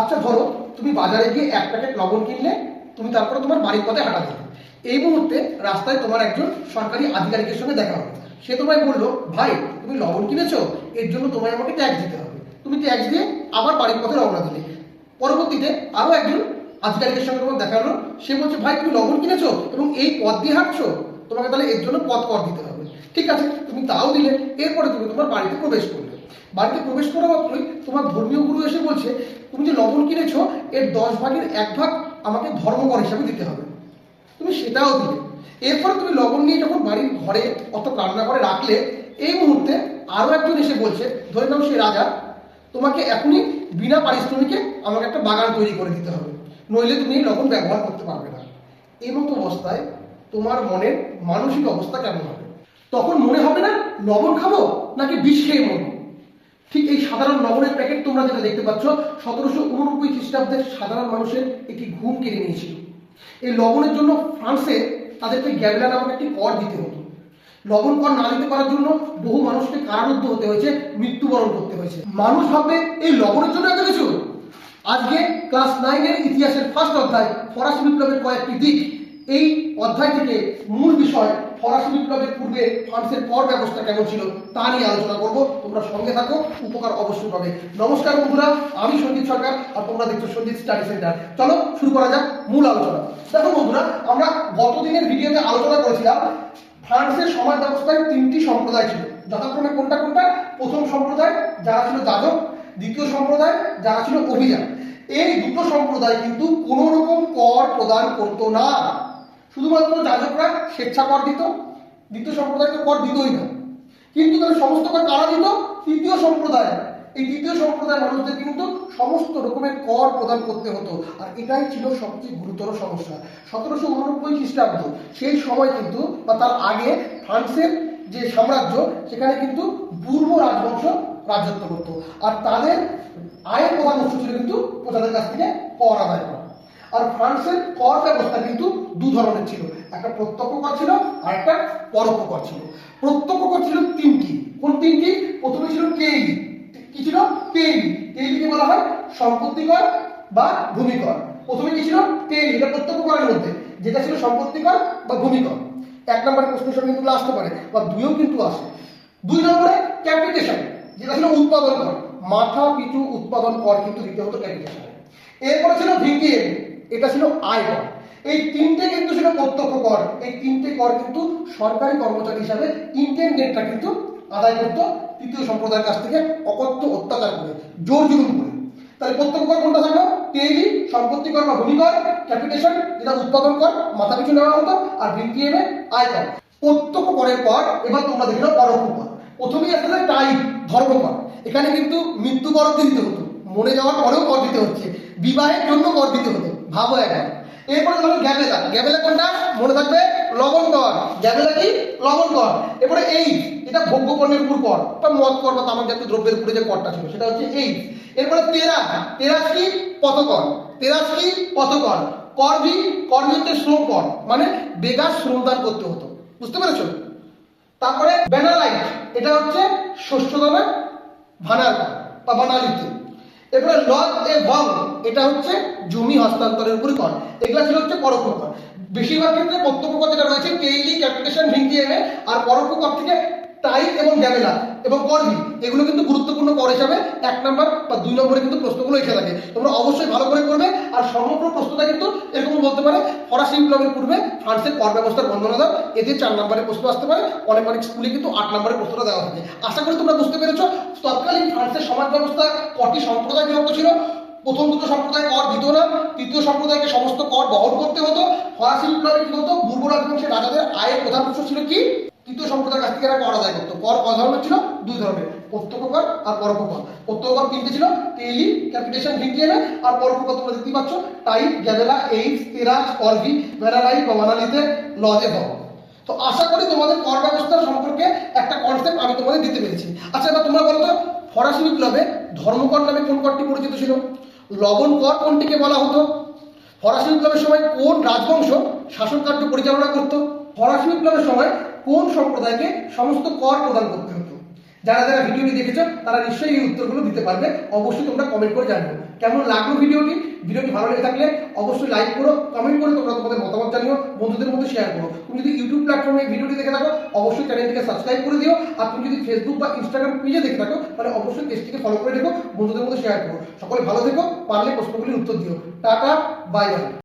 আচ্ছা ধরো তুমি বাজারে গিয়ে এক প্যাকেট লবণ কিনলে, তুমি তারপরে তোমার বাড়ির পথে হাঁটা দিলে এই মুহূর্তে রাস্তায় তোমার একজন সরকারি আধিকারিকের সঙ্গে দেখা হলো সে তোমায় বলল, ভাই, তুমি লবণ কিনেছো, এর জন্য তোমায় আমাকে ট্যাক্স দিতে হবে। তুমি ট্যাক্স দিয়ে আবার বাড়ির পথে রওনা দিলে। পরবর্তীতে আরও একজন আধিকারিকের সঙ্গে তোমার দেখা হলো। সে বলছে, ভাই, তুমি লবণ কিনেছো এবং এই পথ দিয়ে হাঁটছো, তোমাকে তাহলে এর জন্য পথ কর দিতে হবে। ঠিক আছে, তুমি তাও দিলে। এরপরে তুমি তোমার বাড়িতে প্রবেশ করলে। বাড়িতে প্রবেশ করা মাত্রই তোমার ধর্মীয় গুরু এসে বলছে তুমি যে লবণ কিনেছো, এর দশ ভাগের এক ভাগ আমাকে ধর্মকর হিসাবে দিতে হবে। তুমি সেটাও দিলে। এরপরে তুমি লবণ নিয়ে যখন বাড়ির ঘরে অত রান্না করে রাখলে, এই মুহূর্তে আরও একজন এসে বলছে, ধরে নাও সে রাজা, তোমাকে এখনই বিনা পারিশ্রমিকে আমাকে একটা বাগান তৈরি করে দিতে হবে। নইলে তুমি এই লবণ ব্যবহার করতে পারবে না। এই মতো অবস্থায় তোমার মনের মানসিক অবস্থা কেমন হবে? তখন মনে হবে না, লবণ খাব নাকি বিষ খেয়ে মরবো? ঠিক এই সাধারণ লবণের প্যাকেট তোমরা যেটা দেখতে পাচ্ছ, সতেরোশো উননব্বই খ্রিস্টাব্দের সাধারণ মানুষের একটি ঘুম কেড়ে নিয়েছিল। এই লবণের জন্য ফ্রান্সে তাদেরকে গ্যাবলা নামক একটি কর দিতে হতো। লবণ কর না দিতে পারার জন্য বহু মানুষকে কারারুদ্ধ হতে হয়েছে, মৃত্যুবরণ করতে হয়েছে। মানুষ ভাববে, এই লবণের জন্য এত কিছু? আজকে ক্লাস নাইনের ইতিহাসের ফার্স্ট অধ্যায়, ফরাসি বিপ্লবের কয়েকটি দিক। এই অধ্যায় থেকে মূল বিষয় ফরাসি বিপ্লবের পূর্বে ফ্রান্সের কর ব্যবস্থা কেমন ছিল তা নিয়ে আলোচনা করব। তোমরা সঙ্গে থাকো, উপকার অবশ্যই পাবে। নমস্কার বন্ধুরা, আমি সঞ্জিত সরকার আর তোমরা দেখছ সঞ্জিত স্টাডি সেন্টার। চলো শুরু করা যাক মূল আলোচনা। দেখো বন্ধুরা, আমরা গত দিনের ভিডিওতে আলোচনা করেছিলাম, ফ্রান্সের সমাজ ব্যবস্থায় তিনটি সম্প্রদায় ছিল। যথাক্রমে কোনটা কোনটা? প্রথম সম্প্রদায়, যারা ছিল যাজক। দ্বিতীয় সম্প্রদায়, যারা ছিল অভিযান এই দুটো সম্প্রদায় কিন্তু কোনো রকম কর প্রদান করতো না। শুধুমাত্র যাজকরা স্বেচ্ছা কর দিত, দ্বিতীয় সম্প্রদায়কে কর দিতই না। কিন্তু তাদের সমস্ত কর কারা দিত? তৃতীয় সম্প্রদায়। এই তৃতীয় সম্প্রদায়ের মানুষদের কিন্তু সমস্ত রকমের কর প্রদান করতে হতো। আর এটাই ছিল সবচেয়ে গুরুতর সমস্যা। সতেরোশো উননব্বই খ্রিস্টাব্দ, সেই সময় কিন্তু বা তার আগে ফ্রান্সের যে সাম্রাজ্য, সেখানে কিন্তু পূর্ব রাজবংশ রাজত্ব করতো। আর তাদের আয়ের প্রধান উৎস ছিল কিন্তু প্রজাদের কাছ থেকে কর আদায় করা। আর ফ্রান্সের কর ব্যবস্থা কিন্তু দু ধরনের ছিল। একটা প্রত্যক্ষ কর ছিল আর একটা পরোক্ষ কর ছিল। প্রত্যক্ষ কর ছিল তিনটি। কোন তিনটি? প্রথমে ছিল কেইলি কি ছিল? কেইলি কেইলিকে বলা হয় সম্পত্তি কর বা ভূমি কর। প্রথমে কি ছিল? কেইলি এটা প্রত্যক্ষ করের মধ্যে। যেটা ছিল সম্পত্তি কর বা ভূমি কর। এক নম্বরে প্রশ্ন সঙ্গে কিন্তু আসতে পারে বা দুইও কিন্তু আসে। দুই নম্বরে ক্যাপিটেশন, যেটা ছিল উৎপাদন কর। মাথা পিছু উৎপাদন কর কিন্তু দিতে হতো ক্যাপিটেশনে। এরপরে ছিল ভিটিএম এটা ছিল আয় কর। এই তিনটে কিন্তু ছিল প্রত্যক্ষ কর। এই তিনটে কর কিন্তু সরকারি কর্মচারী হিসাবে ইন্টেন্ডেন্টরা কিন্তু আদায় করতো তৃতীয় সম্প্রদায়ের কাছ থেকে অকথ্য অত্যাচার করে, জোর জুলুম করে। তাহলে প্রত্যক্ষ কর কোনটা থাকল? টেইলি সম্পত্তি কর বা ভূমি কর ক্যাপিটেশন যেটা উৎপাদন কর, মাথা পিছু নেওয়া হতো, আর ভিটিএম আয় কর। প্রত্যক্ষ করের পর এবার তোমরা দেখল পরোক্ষ কর। প্রথমেই আসলে টাইপ ধর্ম কর। এখানে কিন্তু মৃত্যু কর দিতে হতো, মরে যাওয়ার পরেও কর দিতে হচ্ছে, বিবাহের জন্য কর দিতে হতো। ভাবো একবার এরপরে ধরো গ্যাবেলা। গ্যাবেলা কোনটা? মনে থাকবে লবণ কর। গ্যাবেলা কি? লবণ কর। এরপরে এই, এটা ভোগ্য পণ্যের উপর কর। বা মদ কর বা তামাক জাতীয় দ্রব্যের উপরে যে করটা ছিল, সেটা হচ্ছে এই। এরপরে তেরা। তেরাস কি? পথকর। তেরাস কি? পথকর। কর ভি কর ভি হচ্ছে শ্রম কর। মানে বেগার শ্রমদান করতে হতো। বুঝতে পেরেছ? তারপরে ব্যানালাইট। এটা হচ্ছে শস্য দানা ভানার বা বানালিতে এরপরে লজ এ ভং, এটা হচ্ছে জমি হস্তান্তরের উপরে কর। এগুলো ছিল হচ্ছে পরোক্ষ কর। বেশিরভাগ ক্ষেত্রে প্রত্যক্ষ কর যেটা রয়েছে, কেইলি ক্যাপিটেশন ভিটিএমএ আর পরোক্ষ কর থেকে টাইপ এবং গ্যামেলা এবং করবি এগুলো কিন্তু গুরুত্বপূর্ণ কর হিসাবে এক নম্বর বা দুই নম্বরে কিন্তু প্রশ্নগুলো এসে থাকে। তোমরা অবশ্যই ভালো করে করবে আর সমগ্র প্রশ্নটা কিন্তু এরকম বলতে পারে, ফরাসি বিপ্লবের পূর্বে ফ্রান্সের কর ব্যবস্থার বর্ণনা দাও এদের চার নম্বরের প্রশ্ন আসতে পারে অনেক অনেক স্কুলে কিন্তু আট নম্বরের প্রশ্নটা দেওয়া থাকে। আশা করি তোমরা বুঝতে পেরেছ, তৎকালীন ফ্রান্সের সমাজ ব্যবস্থা কটি সম্প্রদায় বিভক্ত ছিল? প্রথম দুটো সম্প্রদায় কর দিত না? তৃতীয় সম্প্রদায়কে সমস্ত কর বহন করতে হতো। ফরাসি বিপ্লবে কি হতো পূর্ব রাজবংশের রাজাদের আয়ের প্রধান উৎস ছিল কি? তৃতীয় সম্প্রদায়ের কাছ থেকে এরা কর আদায় করতো। কর কয় ধরনের ছিল? দুই ধরনের। প্রত্যক্ষ কর আর পরোক্ষ কর প্রত্যক্ষ কর তিনটে ছিল। টেলি ক্যাপিটেশন ভিটিএমে আর পরোক্ষ কর তোমরা দেখতেই পাচ্ছ, টাইপ গ্যাবেলা এইচ তেরাজ করভি ভেরালাই বা লজে ভব তো আশা করি তোমাদের কর ব্যবস্থা সম্পর্কে একটা কনসেপ্ট আমি তোমাদের দিতে পেরেছি। আচ্ছা এবার তোমরা বলো তো ফরাসি বিপ্লবে ধর্মকর নামে কোন করটি পরিচিত ছিল? লবণ কর কোনটিকে বলা হতো? ফরাসি বিপ্লবের সময় কোন রাজবংশ শাসন কার্য পরিচালনা করত? ফরাসি বিপ্লবের সময় কোন সম্প্রদায়কে সমস্ত কর প্রদান করতে হতো? যারা যারা ভিডিওটি দেখেছ, তারা নিশ্চয়ই এই উত্তরগুলো দিতে পারবে। অবশ্যই তোমরা কমেন্ট করে জানিও। কেমন লাগল ভিডিওটি? ভিডিওটি ভালো লেগে থাকলে অবশ্যই লাইক করো কমেন্ট করে তোমরা তোমাদের মতামত জানিও, বন্ধুদের মধ্যে শেয়ার করো। তুমি যদি ইউটিউব প্ল্যাটফর্মে ভিডিওটি দেখে থাকো, অবশ্যই চ্যানেলটিকে সাবস্ক্রাইব করে দিও। আর তুমি যদি ফেসবুক বা ইনস্টাগ্রাম পেজে দেখে থাকো, তাহলে অবশ্যই পেজটিকে ফলো করে দেখো বন্ধুদের মধ্যে শেয়ার করো। সকলে ভালো থেকো, পারলে প্রশ্নগুলির উত্তর দিও। Tata bye bye